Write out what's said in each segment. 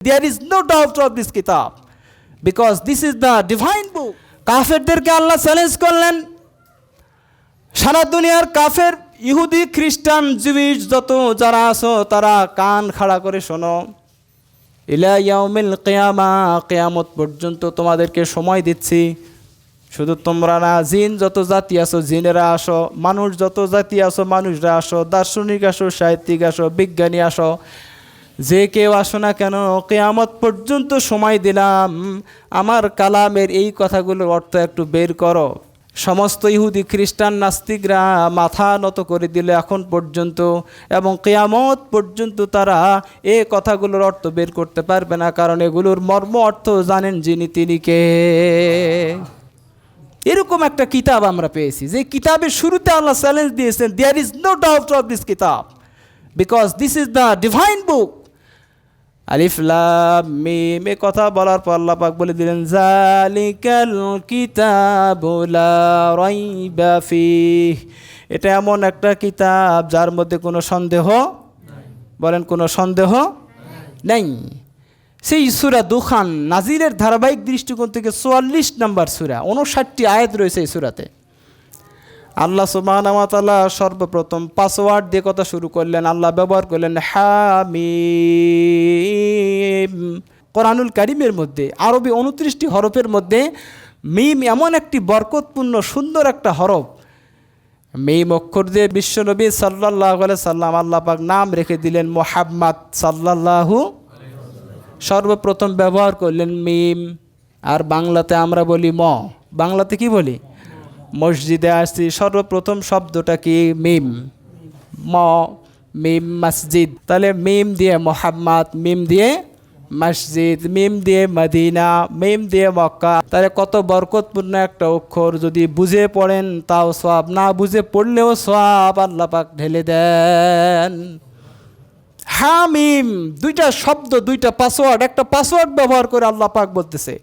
There is no doubt of this kitab. Because this is the divine book. কাফেরদেরকে Allah challenge করলেন। সারা দুনিয়ার কাফের, ইহুদি, খ্রিস্টান জুইশ যত যারা আছো, তারা কান খাড়া করে শোনো। ইলা ইয়াউমিল কিয়ামা, কিয়ামত পর্যন্ত তোমাদেরকে সময় দিচ্ছি। শুধু তোমরা না, জিন যত জাতি আসো জিনেরা আসো, মানুষ যত জাতি আসো মানুষরা আসো, দার্শনিক আসো, সাহিত্যিক আসো, বিজ্ঞানী আসো যে কেউ আসো না কেন, কেয়ামত পর্যন্ত সময় দিলাম। আমার কালামের এই কথাগুলোর অর্থ একটু বের করো। সমস্ত ইহুদি, খ্রিস্টান, নাস্তিকরা মাথা নত করে দিল এখন পর্যন্ত এবং কেয়ামত পর্যন্ত তারা এ কথাগুলোর অর্থ বের করতে পারবে না, কারণ এগুলোর মর্ম অর্থ জানেন যিনি তিনি কে। এরকম একটা কিতাব আমরা পেয়েছি, যে কিতাবের শুরুতে আল্লাহ চ্যালেঞ্জ দিয়েছেন there is no doubt of this কিতাব because this is the divine book আলিফ লাম মিম, এ কথা বলার পর আল্লাহ পাক বলে দিলেন, জালিকাল কিতাবু লা রাইবা ফিহ। এটা এমন একটা কিতাব যার মধ্যে কোনো সন্দেহ বলেন, কোনো সন্দেহ নেই। সেই সুরা দুখান নাজিরের ধারাবাহিক দৃষ্টিকোণ থেকে চুয়াল্লিশ নম্বর সুরা উনষাটটি আয়াত রয়েছে এই সুরাতে। আল্লাহ সুবাহতাল্লাহ সর্বপ্রথম পাসওয়ার্ড দিয়ে কথা শুরু করলেন, আল্লাহ ব্যবহার করলেন হামিম। কোরআনুল কারিমের মধ্যে, আরবি উনত্রিশটি হরফের মধ্যে মিম এমন একটি বরকতপূর্ণ, সুন্দর একটা হরফ। মিম অক্ষর দিয়ে বিশ্বনবী সাল্লাহ সাল্লাম আল্লাহ পাক নাম রেখে দিলেন মোহাম্মদ সাল্লাল্লাহু সর্বপ্রথম ব্যবহার করলেন মিম। আর বাংলাতে আমরা বলি ম। বাংলাতে কি বলি? মসজিদে আসছি, সর্বপ্রথম শব্দটা কি? মিম। ম, মিম মসজিদ। তাহলে মিম দিয়ে মোহাম্মদ, মিম দিয়ে মসজিদ, মিম দিয়ে মদিনা, মিম দিয়ে মক্কা। তাহলে কত বরকতপূর্ণ একটা অক্ষর, যদি বুঝে পড়েন তাও সব না বুঝে পড়লেও সব আল্লাহ পাক ঢেলে দেন। হামিম দুইটা শব্দ, দুইটা পাসওয়ার্ড একটা পাসওয়ার্ড ব্যবহার করে আল্লাহ পাক বলতেছে।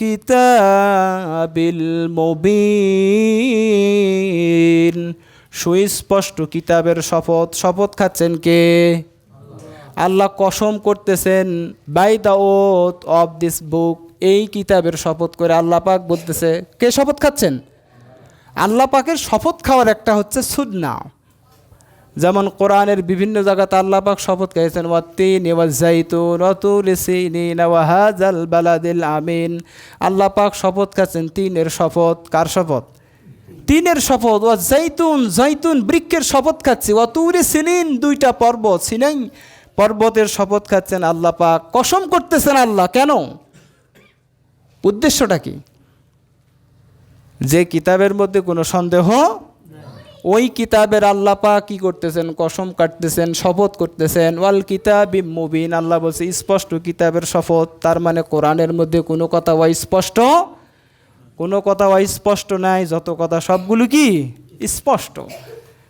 কিতাবিল মুবিন সুস্পষ্ট কিতাবের শপথ। শপথ খাচ্ছেন কে? আল্লাহ কসম করতেছেন, by the oath of this book. এই কিতাবের শপথ করে আল্লাহ পাক বলতেছে, কে শপথ খাচ্ছেন? আল্লাহ পাকের শপথ খাওয়ার একটা হচ্ছে সুদ সুদনা যেমন কোরআনের বিভিন্ন জায়গাতে আল্লাহ পাক শপথ খেয়েছেন ওয়াত্তিন ওয়া জাইতুন অতুল সিনিন ওয়াহাজাল বালাদিল আমিন। আল্লাহ পাক শপথ খাচ্ছেন তিনের শপথ, কার শপথ? তিনের শপথ, ওয়া জাইতুন জাইতুন বৃক্ষের শপথ খাচ্ছে অতুরে সিনিন দুইটা পর্বত সিনাই পর্বতের শপথ খাচ্ছেন আল্লাহ পাক। কসম করতেছেন আল্লাহ, কেন? উদ্দেশ্যটা কি? যে কিতাবের মধ্যে কোনো সন্দেহ ওই কিতাবের আল্লাহ পা কি করতেছেন? কসম কাটতেছেন, শপথ করতেছেন। ওয়াল কিতাব মুবিন, আল্লাহ বলছে, স্পষ্ট কিতাবের শপথ। তার মানে কোরআনের মধ্যে কোনো কথা স্পষ্ট? কোনো কথা স্পষ্ট নাই, যত কথা সবগুলো কি? স্পষ্ট।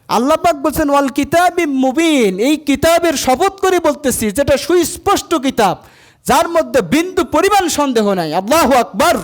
আল্লাহ পাক বলছেন, ওয়াল কিতাব মুবিন, এই কিতাবের শপথ করে বলতেছি, যেটা সুস্পষ্ট কিতাব, যার মধ্যে বিন্দু পরিমাণ সন্দেহ নাই। আল্লাহ আকবার।